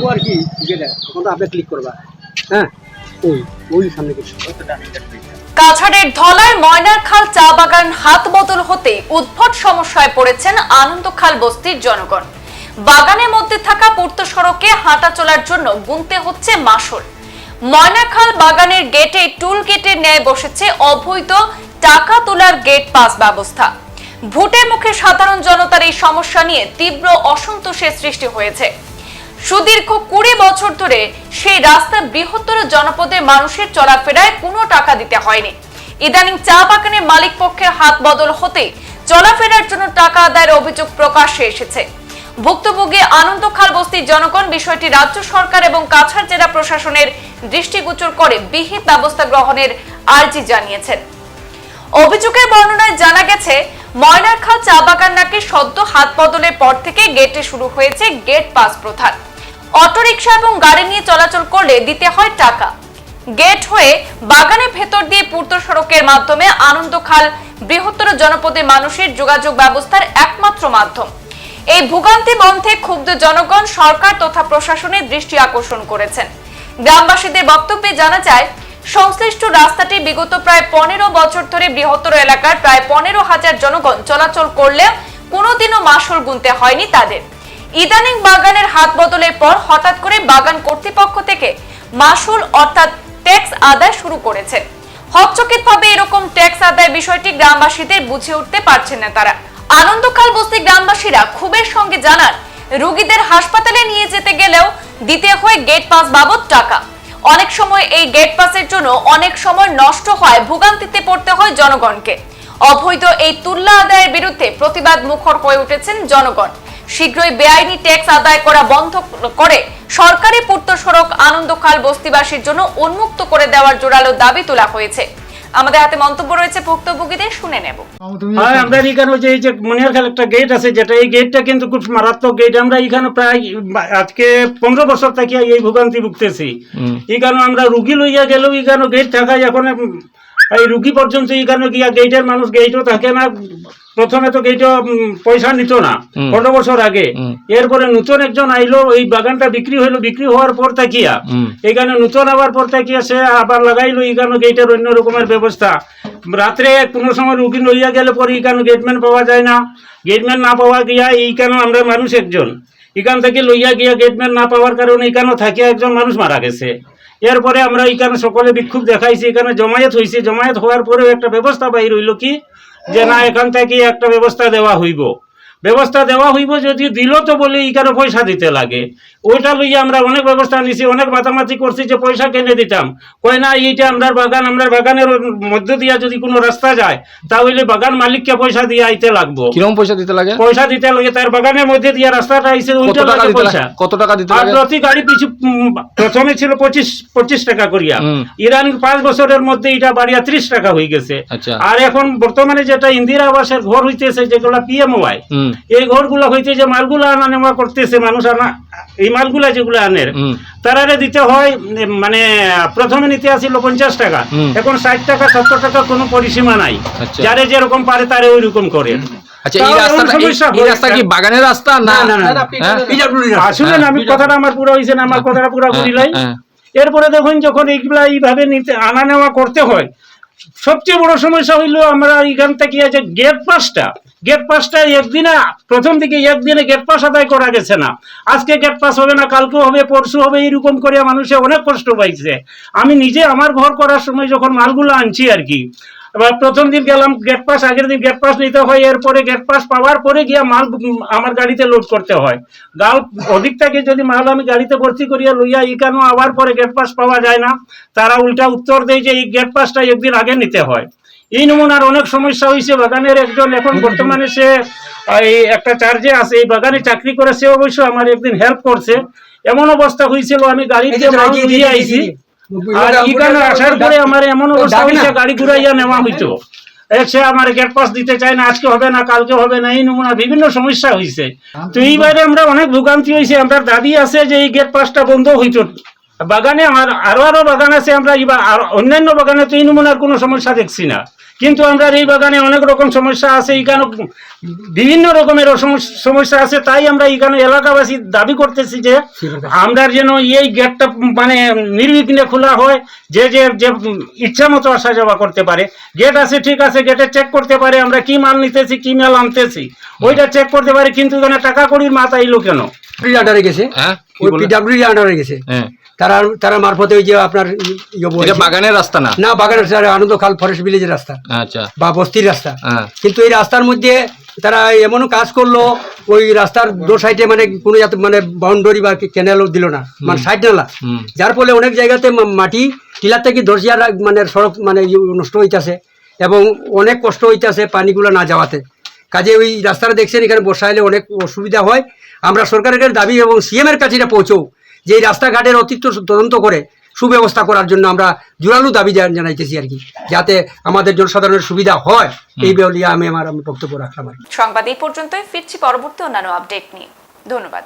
দিব আর কি তখন তো আপনি ক্লিক করবা। হ্যাঁ? ওই ওই সামনে কিছু। কাছাড়ের ময়নারখাল চা বাগান হাত বদল হতে উদ্ভট সমস্যায় পড়েছেন আনন্দখাল বস্তির জনগণ। বাগানের মধ্যে থাকা পূর্ত সড়কে হাঁটা চলার জন্য গুনতে হচ্ছে ময়নাখাল বাগানের গেটে টুল গেটের ন্যায় বসেছে অবৈধ টাকা তোলার গেট পাস ব্যবস্থা। ভোটের মুখে সাধারণ জনতার এই সমস্যা নিয়ে তীব্র অসন্তোষের সৃষ্টি হয়েছে। সুদীর্ঘ কুড়ি বছর ধরে সেই রাস্তা বৃহত্তর জনপদের মানুষের চলাফেরায় কোনো টাকা দিতে হয়নি। ইদানিং চা বাগানের মালিক পক্ষের হাত বদল হতে চলাফেরার জন্য টাকা আদায়ের অভিযোগ প্রকাশ্যে এসেছে। ভুক্তভোগী আনন্দখাল বস্তির জনগণ বিষয়টি রাজ্য সরকার এবং কাছাড় জেলা প্রশাসনের দৃষ্টিগোচর করে বিহিত ব্যবস্থা গ্রহণের আর্জি জানিয়েছেন। অভিযোগের বর্ণনায় জানা গেছে, ময়নারখাল চা বাগান নাকি সদ্য হাত বদলের পর থেকে গেটে শুরু হয়েছে গেট পাস প্রথা অটোরিকশা এবং গাড়ি নিয়ে চলাচল করলে দিতে হয় টাকা। গেট হয়ে বাগানের ভেতর দিয়ে পূর্ত সড়কের মাধ্যমে আনন্দখাল বৃহত্তর জনপদের মানুষের যোগাযোগ ব্যবস্থার একমাত্র মাধ্যম। এই ভোগান্তি বন্ধে ক্ষুব্ধ জনগণ সরকার তথা প্রশাসনের দৃষ্টি আকর্ষণ করেছেন। গ্রামবাসীদের বক্তব্যে জানা যায়, সংশ্লিষ্ট রাস্তাটি বিগত প্রায় পনেরো বছর ধরে বৃহত্তর এলাকার প্রায় পনেরো হাজার জনগণ চলাচল করলেও কোনোদিনও মাসুল গুনতে হয়নি তাদের। ইদানিং বাগানের হাত বদলের পর হঠাৎ করে বাগান কর্তৃপক্ষ থেকে মাসুল অর্থাৎ ট্যাক্স আদায় শুরু করেছে। হকচকিতভাবে এরকম ট্যাক্স আদায় বিষয়টি গ্রামবাসীদের বুঝে উঠতে পারছেন না তারা। আনন্দকাল বস্তি গ্রামবাসীরা ক্ষোভের সঙ্গে জানান, রোগীদের হাসপাতালে নিয়ে যেতে গেলেও দিতে হয় গেট পাস বাবদ টাকা। অনেক সময় এই গেট পাসের জন্য অনেক সময় নষ্ট হয়, ভোগান্তিতে পড়তে হয় জনগণকে। অবৈধ এই তুল্লা আদায়ের বিরুদ্ধে প্রতিবাদ মুখর হয়ে উঠেছেন জনগণ। শীঘ্রই বেআইনি ট্যাক্স আদায় করা বন্ধ করে সরকারি পূর্ত সড়ক আনন্দখাল বস্তিবাসীর জন্য উন্মুক্ত করে দেওয়ার জোরালো দাবি তোলা হয়েছে। আমাদের হাতে মন্তব্য রয়েছে ভুক্তভোগীদের শুনে নেব। হ্যাঁ আমরা এখানে যে এই যে মনিয়ারখাল একটা গেট আছে যেটা এই গেটটা কিন্তু খুব মারাত্মক গেট আমরা এখানে প্রায় আজকে পনেরো বছর থেকে এই ভোগান্তি ভুগতেছি। এখানে আমরা রুগী লইয়া গেলেও এখানে গেট থাকায় এখন এই রুগী পর্যন্ত এখানে গিয়া গেটের মানুষ গেটও থাকে না? প্রথমে তো উম, পয়সা নিত না। পনেরো বছর আগে? এরপরে নতুন একজন আইলো এই বাগানটা বিক্রি হইল বিক্রি হওয়ার পর থাকিয়া এখানে নতুন আবার পর থাকিয়া সে আবার লাগাইলো এখানে গেটের অন্য রকমের ব্যবস্থা। রাত্রে কোনো সময় রুগী লইয়া গেলে পরে এখানে গেটম্যান পাওয়া যায় না। গেটম্যান না পাওয়া গিয়া এই এইখানে আমরা মানুষ একজন? এখান থেকে লইয়া গিয়া গেটম্যান না পাওয়ার কারণে এখানে থাকিয়া একজন মানুষ মারা গেছে। এরপরে আমরা এখানে সকলে বিক্ষোভ দেখাইছি, এখানে জমায়েত হয়েছে জমায়েত হওয়ার পরেও একটা ব্যবস্থা বাইর হইল কি? যে না, এখান থেকে একটা ব্যবস্থা দেওয়া হইব। ব্যবস্থা দেওয়া হইব যদি দিল তো বলে এখানে পয়সা দিতে লাগে। ওইটা লইয়া আমরা অনেক ব্যবস্থা নিছি অনেক মাতামাতি করছি যে পয়সা কেনে দিতাম। কয় না এইটা আমরা বাগান আমরা বাগানের মধ্য দিয়া যদি কোনো রাস্তা যায় তাহলে বাগান মালিককে পয়সা দিয়ে আইতে লাগবো। কীরকম পয়সা দিতে লাগে? পয়সা দিতে লাগে তার বাগানের মধ্যে দিয়ে রাস্তাটা আইছে কত ওইটা টাকা লাগে পয়সা। কত টাকা দিতে লাগে? প্রতি গাড়ি পিছু প্রথমে ছিল পঁচিশ পঁচিশ টাকা করিয়া। ইরান পাঁচ বছরের মধ্যে এটা বাড়িয়া ত্রিশ টাকা হয়ে গেছে। আচ্ছা। আর এখন বর্তমানে যেটা ইন্দিরা আবাসের ঘর হইতেছে যেগুলা পিএমওয়াই এই ঘরগুলা হইতে যে মালগুলা আনা নেওয়া করতেছে মানুষ আনা এই মালগুলা যেগুলো আনের। তারারে দিতে হয় মানে প্রথমে নিতে আসিল পঞ্চাশ টাকা এখন ষাট টাকা সত্তর টাকা কোনো পরিসীমা নাই আচ্ছা। যারে যেরকম পারে তারে ওই রকম করে আচ্ছা এই রাস্তাটা এই- সমস্যা এই হয় রাস্তা কি বাগানের রাস্তা না না, না, না, না। হ্যাঁ? আসলে না, আমি কথাটা আমার পুরো হয়েছে না আমার কথাটা পুরো বুঝিলাই হ্যাঁ। এরপরে দেখুন যখন এইগুলা এইভাবে নিতে আনা নেওয়া করতে হয় সবচেয়ে বড় সমস্যা হইল আমরা এখান থেকে যে গেট পাসটা গেট পাসটা একদিনে, প্রথম দিকে একদিনে গেট পাস আদায় করা গেছে না। আজকে গেট পাস হবে না কালকে হবে, পরশু হবে এরকম করে মানুষে অনেক কষ্ট পাইছে। আমি নিজে আমার ঘর করার সময় যখন মালগুলো আনছি আর কি, এবার প্রথম দিন গেলাম গেট পাস আগের দিন গেট পাস নিতে হয়, এরপরে গেট পাস পাওয়ার পরে গিয়া মাল আমার গাড়িতে লোড করতে হয়। গাল অধিক যদি মাল আমি গাড়িতে ভর্তি করিয়া লইয়া ইকানো আবার পরে গেট পাস পাওয়া যায় না, তারা উল্টা উত্তর দেয় যে এই গেট পাসটা একদিন আগে নিতে হয়। এই নমুনার অনেক সমস্যা হয়েছে। বাগানের একজন এখন বর্তমানে সে এই একটা চার্জে আছে এই বাগানে চাকরি করে সে অবশ্য আমার একদিন হেল্প করছে। এমন অবস্থা হয়েছিল আমি গাড়িতে মাল দিয়ে আইছি। আর এখানে আসার পরে আমার এমন অবস্থা হয়েছে গাড়ি ঘুরাইয়া নেওয়া হইতো। সে আমার গেট পাস দিতে চায় না আজকে হবে না কালকে হবে না এই নমুনা বিভিন্ন সমস্যা হয়েছে তো এইবারে আমরা অনেক ভোগান্তি হয়েছে আমরা দাবি আছে যে এই গেট পাসটা বন্ধ হইতো। বাগানে আমার আরও আরও বাগান আছে আমরা এবার আর অন্যান্য বাগানে তো এই নমুনার কোনো সমস্যা দেখছি না। কিন্তু আমরা এই বাগানে অনেক রকম সমস্যা আছে এখানে বিভিন্ন রকমের সমস্যা আছে তাই আমরা এখানে এলাকাবাসী দাবি করতেছি যে আমরা যেন এই গেটটা মানে নির্বিঘ্নে খোলা হয় যে যে যে ইচ্ছা মতো আসা যাওয়া করতে পারে। গেট আছে ঠিক আছে গেটে চেক করতে পারে আমরা কি মাল নিতেছি কি মাল আনতেছি ওইটা চেক করতে পারে কিন্তু এখানে টাকা কড়ির মাথা এলো কেন গেছে। হ্যাঁ ওই পিডাব্লিউডি আন্ডারে গেছে। হ্যাঁ। তারা তারা মারফতে ওই যে আপনার ইয়ে এটা বাগানের রাস্তা না? না বাগানের স্যার আনন্দ খাল ফরেস্ট ভিলেজের রাস্তা। আচ্ছা। বা বস্তির রাস্তা। হ্যাঁ। কিন্তু এই রাস্তার মধ্যে তারা এমনও কাজ করল ওই রাস্তার দো সাইডে মানে কোনো মানে বাউন্ডারি বা ক্যানেলও দিল না। মানে সাইড নালা। যার ফলে অনেক জায়গাতে মাটি টিলার থেকে ধরসিয়ার মানে সড়ক মানে ইয়ে নষ্ট হইতাছে এবং অনেক কষ্ট হইতাছে পানিগুলো না যাওয়াতে। কাজে ওই রাস্তাটা দেখছেন এখানে বর্ষা এলে অনেক অসুবিধা হয়। আমরা সরকারের কাছে দাবি এবং সিএম এর কাছে এটা পৌঁছও। যে এই রাস্তাঘাটের অতিরিক্ত তদন্ত করে সুব্যবস্থা করার জন্য আমরা জোরালো দাবি জানাইতেছি আর কি যাতে আমাদের জনসাধারণের সুবিধা হয়। এই বলিয়া আমি আমার আমি বক্তব্য রাখলাম সংবাদ এই পর্যন্তই ফিরছি পরবর্তী অন্যান্য আপডেট নিয়ে। ধন্যবাদ।